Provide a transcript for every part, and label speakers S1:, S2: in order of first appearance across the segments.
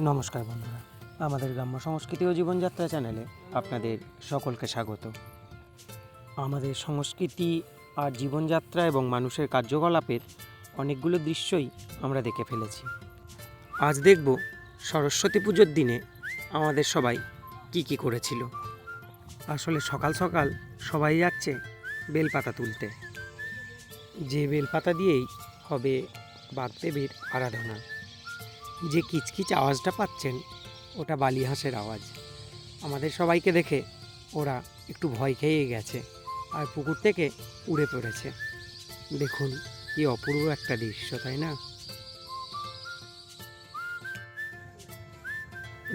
S1: নমস্কার বন্ধুরা। আমাদের গ্রাম্য সংস্কৃতি ও জীবনযাত্রা চ্যানেলে আপনাদের সকলকে স্বাগত। আমাদের সংস্কৃতি আর জীবনযাত্রা এবং মানুষের কার্যকলাপের অনেকগুলো দৃশ্যই আমরা দেখে ফেলেছি। আজ দেখব সরস্বতী পুজোর দিনে আমাদের সবাই কি কি করেছিল। আসলে সকাল সকাল সবাই যাচ্ছে বেলপাতা তুলতে। যে বেলপাতা দিয়েই হবে বাগদেবীর আরাধনা। যে কিচকিচ আওয়াজটা পাচ্ছেন, ওটা বালি হাঁসের আওয়াজ। আমাদের সবাইকে দেখে ওরা একটু ভয় খেয়ে গেছে আর পুকুর থেকে উড়ে পড়েছে। দেখুন, কি অপূর্ব একটা দৃশ্য, তাই না?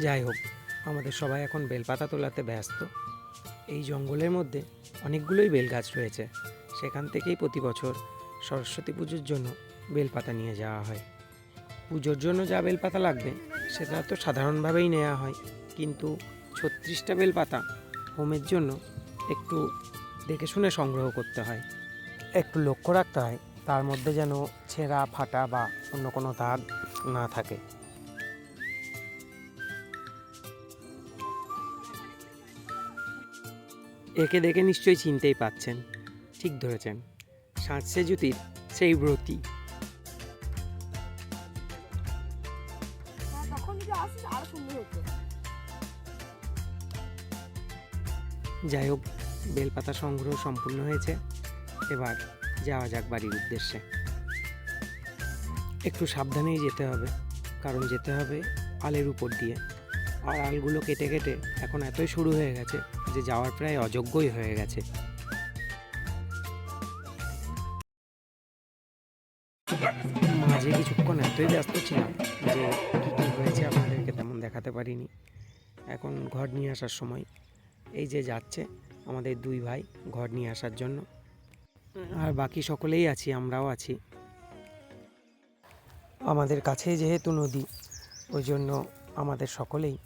S1: যাই হোক, আমাদের সবাই এখন বেলপাতা তোলাতে ব্যস্ত। এই জঙ্গলের মধ্যে অনেকগুলোই বেল গাছ রয়েছে। সেখান থেকেই প্রতি বছর সরস্বতী পুজোর জন্য বেলপাতা নিয়ে যাওয়া হয়। পুজোর জন্য যা বেলপাতা লাগবে সেটা তো সাধারণভাবেই নেওয়া হয়। কিন্তু ছত্রিশটা বেলপাতা হোমের জন্য একটু দেখে শুনে সংগ্রহ করতে হয়। একটু লক্ষ্য রাখতে হয় তার মধ্যে যেন ছেঁড়া ফাটা বা অন্য কোনো দাগ না থাকে। একে দেখে নিশ্চয়ই চিনতেই পাচ্ছেন ঠিক ধরেছেন। সাঁচসে জুতির সেই ব্রতী যাই হোক, বেলপাতা সংগ্রহ সম্পূর্ণ হয়েছে। এবার যাওয়া যাক বাড়ির উদ্দেশ্যে। একটু সাবধানেই যেতে হবে, কারণ যেতে হবে আলের উপর দিয়ে। আর আলগুলো কেটে কেটে এখন এতই শুরু হয়ে গেছে যে যাওয়ার প্রায় অযোগ্যই হয়ে গেছে। মাঝে কিছুক্ষণ এতই ব্যস্ত ছিলাম পারিনি। এখন ঘর নিয়ে আসার সময়। এই যে যাচ্ছে আমাদের দুই ভাই ঘর নিয়ে আসার জন্য। আর বাকি সকলেই আছি, আমরাও আছি। আমাদের কাছেই যেহেতু নদী, ওই জন্য আমাদের সকলেই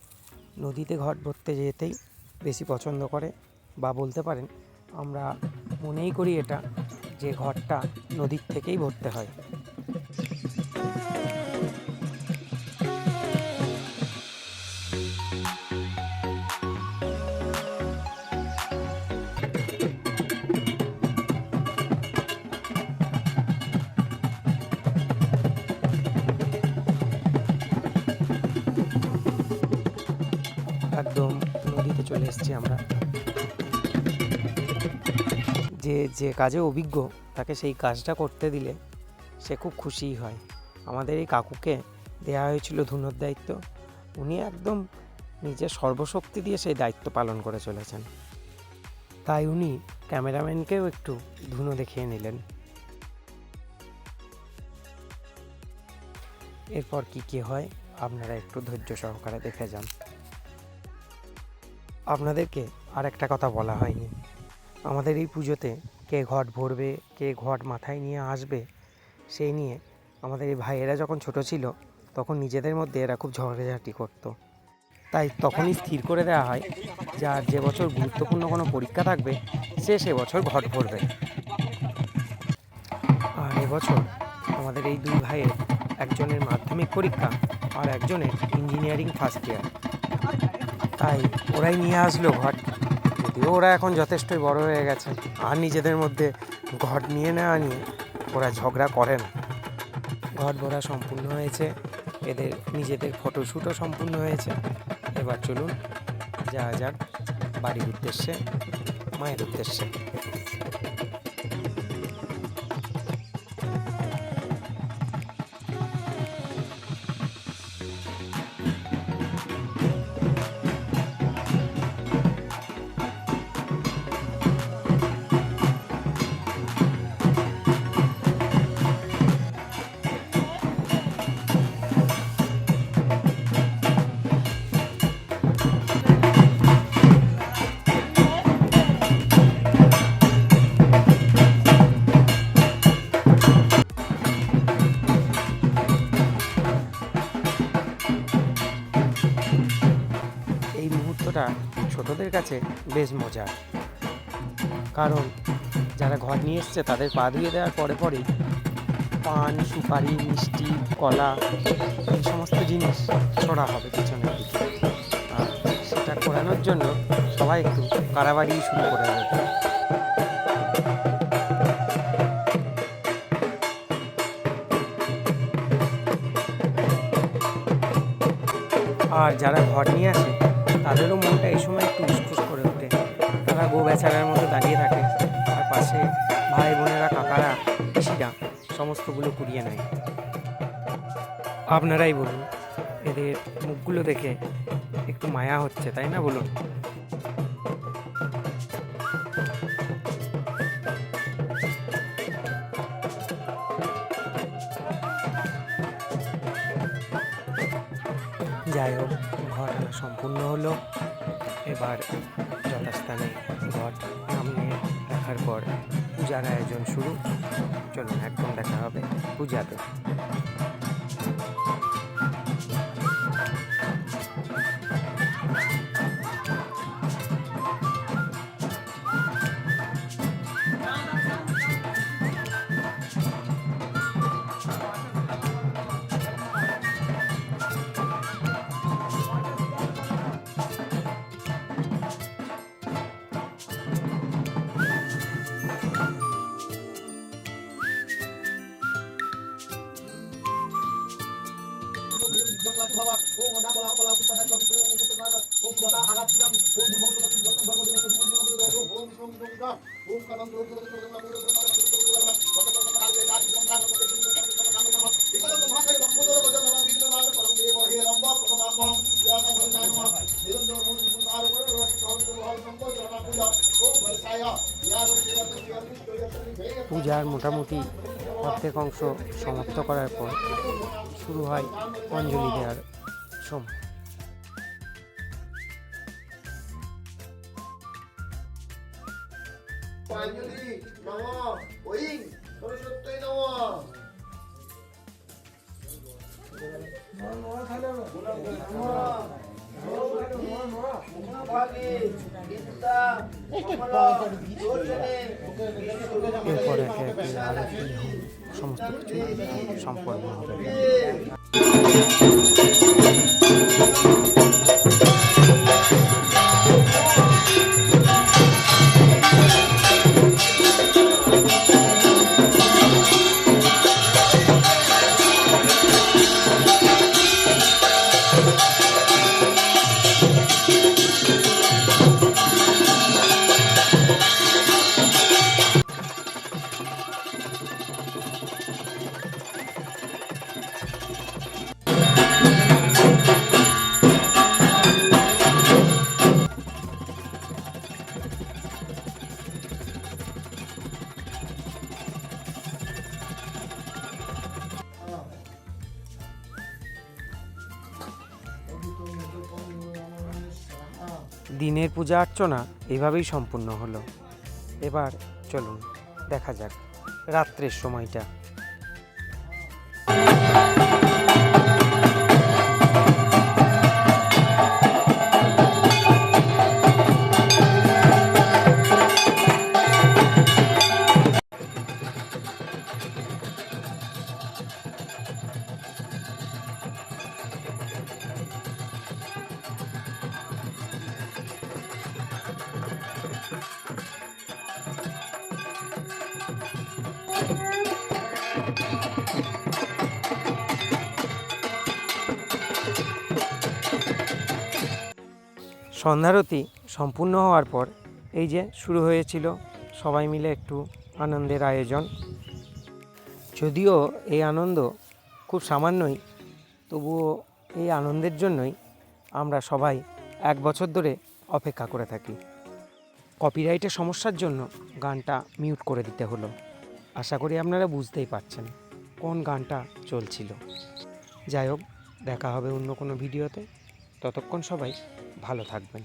S1: নদীতে ঘট ভরতে যেতেই বেশি পছন্দ করে বা বলতে পারেন আমরা মনেই করি এটা যে ঘরটা নদীর থেকেই ভরতে হয়। একদম নদীতে চলে এসেছি আমরা। যে যে কাজে অভিজ্ঞ, তাকে সেই কাজটা করতে দিলে সে খুব খুশিই হয়। আমাদের এই কাকুকে দেওয়া হয়েছিল ধুনোর দায়িত্ব। উনি একদম নিজের সর্বশক্তি দিয়ে সেই দায়িত্ব পালন করে চলেছেন। তাই উনি ক্যামেরাম্যানকেও একটু ধুনো দেখিয়ে নিলেন। এরপর কি কি হয়, আপনারা একটু ধৈর্য সহকারে দেখে যান। আপনাদেরকে আর একটা কথা বলা হয়নি। আমাদের এই পুজোতে কে ঘট ভরবে, কে ঘট মাথায় নিয়ে আসবে, সেই নিয়ে আমাদের এই ভাইয়েরা যখন ছোট ছিল, তখন নিজেদের মধ্যে এরা খুব ঝগড়াঝাটি করতো। তাই তখনই স্থির করে দেওয়া হয় যে আর যে বছর গুরুত্বপূর্ণ কোনো পরীক্ষা থাকবে, সে সে বছর ঘট ভরবে। আর এবছর আমাদের এই দুই ভাইয়ের একজনের মাধ্যমিক পরীক্ষা আর একজনের ইঞ্জিনিয়ারিং ফার্স্ট ইয়ার তাই ওরাই নিয়ে আসলো ঘট। যদিও ওরা এখন যথেষ্টই বড় হয়ে গেছে, আর নিজেদের মধ্যে ঘট নিয়ে নেওয়া নিয়ে ওরা ঝগড়া করে না। ঘট ভরা সম্পূর্ণ হয়েছে, এদের নিজেদের ফটোশ্যুটও সম্পূর্ণ হয়েছে। এবার চলুন যা যাক বাড়ির উদ্দেশ্যে, মায়ের উদ্দেশ্যে। মুহূর্তটা ছোটদের কাছে বেশ মজার। কারণ যারা ঘর নিয়ে এসছে তাদের পা ধুয়ে দেওয়ার পরে পরেই পান, সুপারি, মিষ্টি, কলা এই সমস্ত জিনিস ছড়া হবে পিছনের দিকে। আর সেটা করানোর জন্য সবাই একটু কারাবাড়ি শুরু করে দেবে। আর যারা ঘর নিয়ে আসে তাদেরও মনটা এই সময় একটু উসখুস করে ওঠে। তারা গো বেচারার মতো দাঁড়িয়ে থাকে আর পাশে ভাই বোনেরা, কাকারা, পিসিরা সমস্তগুলো কুড়িয়ে নেয়। আপনারাই বলুন, এদের মুখগুলো দেখে একটু মায়া হচ্ছে, তাই না বলুন? যাই হোক ঘর আনা সম্পূর্ণ হলো। এবার যথাস্থানে ঘর নামিয়ে রাখার পর পূজার আয়োজন শুরু। চলুন একদম দেখা হবে পূজাতে। পূজার মোটামুটি অর্ধেক অংশ সমাপ্ত করার পর শুরু হয় অঞ্জলি দেওয়ার সময়।
S2: পাঞ্জলি নম ওইং সরস্বতী নম
S1: এরপর সমস্ত কিছু সম্পন্ন হবে। দিনের পূজা অর্চনা এভাবেই সম্পূর্ণ হলো। এবার চলুন দেখা যাক রাত্রের সময়টা। সন্ধ্যারতি সম্পূর্ণ হওয়ার পর এই যে শুরু হয়েছিল সবাই মিলে একটু আনন্দের আয়োজন। যদিও এই আনন্দ খুব সামান্যই, তবুও এই আনন্দের জন্যই আমরা সবাই এক বছর ধরে অপেক্ষা করে থাকি। কপিরাইটের সমস্যার জন্য গানটা মিউট করে দিতে হলো। আশা করি আপনারা বুঝতেই পারছেন কোন গানটা চলছিল। যাই হোক, দেখা হবে অন্য কোনো ভিডিওতে। ততক্ষণ সবাই ভালো থাকবেন।